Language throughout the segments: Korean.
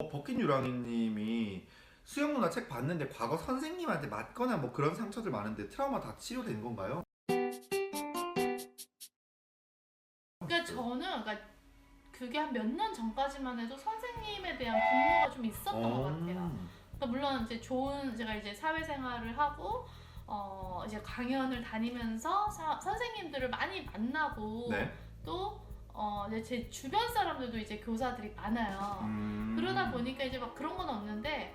어, 버킷 유랑이님이 수영 누나 책 봤는데 과거 선생님한테 맞거나 뭐 그런 상처들 많은데 트라우마 다 치료된 건가요? 그러니까 저는 그러니까 그게 한 몇 년 전까지만 해도 선생님에 대한 분노가 좀 있었던 것 같아요. 그러니까 물론 이제 좋은 제가 이제 사회생활을 하고 어 이제 강연을 다니면서 사- 선생님들을 많이 만나고 네. 또 어, 이제 제 주변 사람들도 이제 교사들이 많아요. 음. 그러다 보니까 이제 막 그런 건 없는데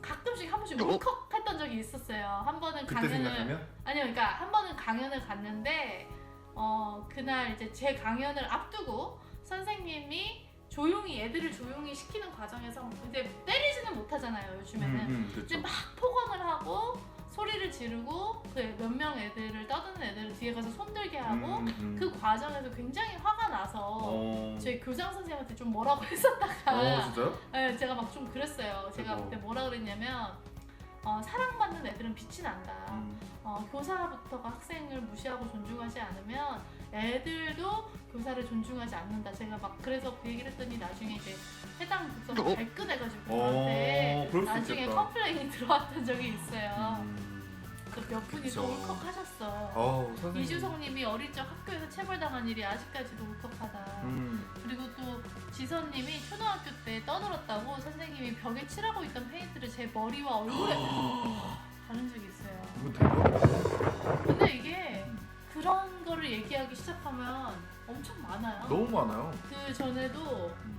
가끔씩 한 번씩 울컥했던 적이 있었어요. 한 번은 그때 강연을 생각하면 아니요, 그러니까 한 번은 강연을 갔는데 어 그날 이제 제 강연을 앞두고 선생님이 조용히 애들을 조용히 시키는 과정에서 이제 때리지는 못하잖아요 요즘에는. 음, 이제 그렇죠. 막 폭언을 하고 소리를 지르고 그 몇 명 애들을 떠드는 애들을 뒤에 가서 손들게 하고 음, 음. 그 과정에서 굉장히 어. 저희 교장 선생님한테 좀 뭐라고 했었다가 어 진짜요? 네, 제가 막 좀 그랬어요. 제가 아이고. 그때 뭐라 그랬냐면 어, 사랑받는 애들은 빛이 난다. 음. 어, 교사부터가 학생을 무시하고 존중하지 않으면 애들도 교사를 존중하지 않는다. 제가 막 그래서 그 얘기를 했더니 나중에 이제 해당 국서가 발끈해가지고 저한테 어, 그럴 수 나중에 있겠다. 컴플레인이 들어왔던 적이 있어요. 몇 분이. 또 울컥하셨어요. 어우 선생님. 이주성님이 어릴 적 학교에서 체벌당한 일이 아직까지도 울컥하다. 음. 그리고 또 지선님이 초등학교 때 떠들었다고 선생님이 벽에 칠하고 있던 페인트를 제 머리와 얼굴에 바른 적이 있어요. 이거 대박. 근데 이게 그런 거를 얘기하기 시작하면 엄청 많아요. 너무 많아요. 그 전에도 음.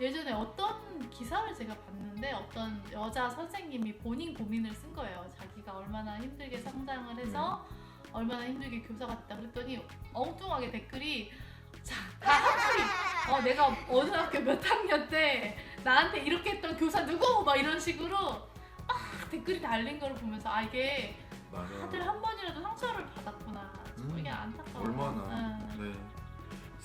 예전에 어떤 기사를 제가 봤는데 어떤 여자 선생님이 본인 고민을 쓴 거예요. 자기가 얼마나 힘들게 성장을 해서 얼마나 힘들게 교사가 됐다 그랬더니 엉뚱하게 댓글이 자, 다 학생이 어, 내가 어느 학교 몇 학년 때 나한테 이렇게 했던 교사 누구? 막 이런 식으로 막 댓글이 달린 걸 보면서 아 이게 맞아. 다들 한 번이라도 상처를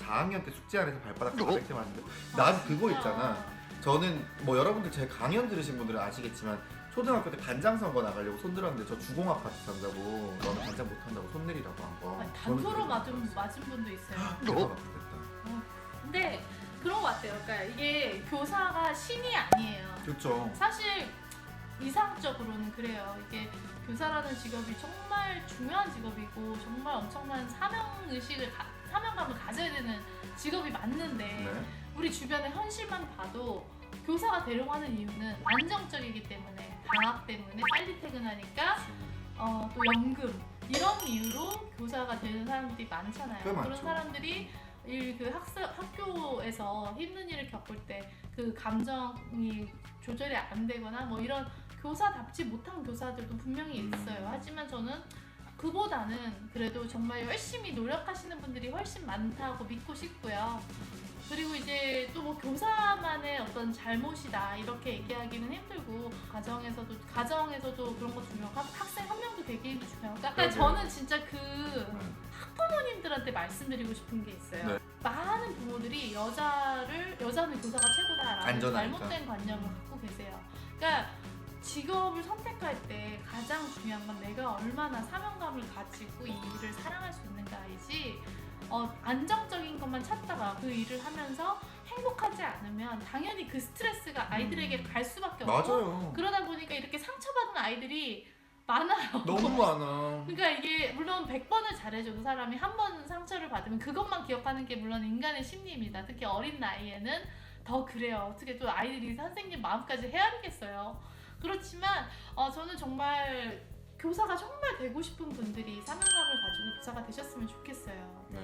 4학년 때 숙제 안에서 발바닥 어? 400대 맞는데 난 그거 있잖아. 저는 뭐 여러분들 제 강연 들으신 분들은 아시겠지만 초등학교 때 반장 선거 나가려고 손 들었는데 저 주공 아파트 산다고 너는 반장 못 한다고 손 내리라고 한 거. 아니, 단소로 맞은 맞은 분도 있어요. 대박 아프겠다. 근데 그런 것 같아요. 그러니까 이게 교사가 신이 아니에요. 그렇죠. 사실 이상적으로는 그래요. 이게 교사라는 직업이 정말 중요한 직업이고 정말 엄청난 사명 의식을 가, 사명감을 가져야 되는 직업이 맞는데 네. 우리 주변의 현실만 봐도 교사가 되려고 하는 이유는 안정적이기 때문에 방학 때문에 빨리 퇴근하니까 어, 또 연금 이런 이유로 교사가 되는 사람들이 많잖아요. 꽤 많죠. 그런 사람들이 이그 학습 학교에서 힘든 일을 겪을 때 그 감정이 조절이 안 되거나 뭐 이런 교사답지 못한 교사들도 분명히 음. 있어요. 하지만 저는 그보다는 그래도 정말 열심히 노력하시는 분들이 훨씬 많다고 믿고 싶고요. 그리고 이제 또 뭐 교사만의 어떤 잘못이다 이렇게 얘기하기는 힘들고 가정에서도 가정에서도 그런 거 중요하고 학- 학생 한 명도 개개인도 중요하고 그러니까 맞아요. 저는 진짜 그 음. 부모님들한테 말씀드리고 싶은 게 있어요. 네. 많은 부모들이 여자를 여자는 교사가 최고다라는 안전하니까. 잘못된 관념을 갖고 계세요. 그러니까 직업을 선택할 때 가장 중요한 건 내가 얼마나 사명감을 가지고 이 일을 사랑할 수 있는가이지 어, 안정적인 것만 찾다가 그 일을 하면서 행복하지 않으면 당연히 그 스트레스가 아이들에게 갈 수밖에 없고 맞아요. 그러다 보니까 이렇게 상처받은 아이들이 많아요. 너무 많아. 그러니까 이게 물론 100번을 잘해줘도 사람이 한 번 상처를 받으면 그것만 기억하는 게 물론 인간의 심리입니다. 특히 어린 나이에는 더 그래요. 어떻게 또 아이들이 선생님 마음까지 헤아리겠어요. 그렇지만 어, 저는 정말 교사가 정말 되고 싶은 분들이 사명감을 가지고 교사가 되셨으면 좋겠어요. 네.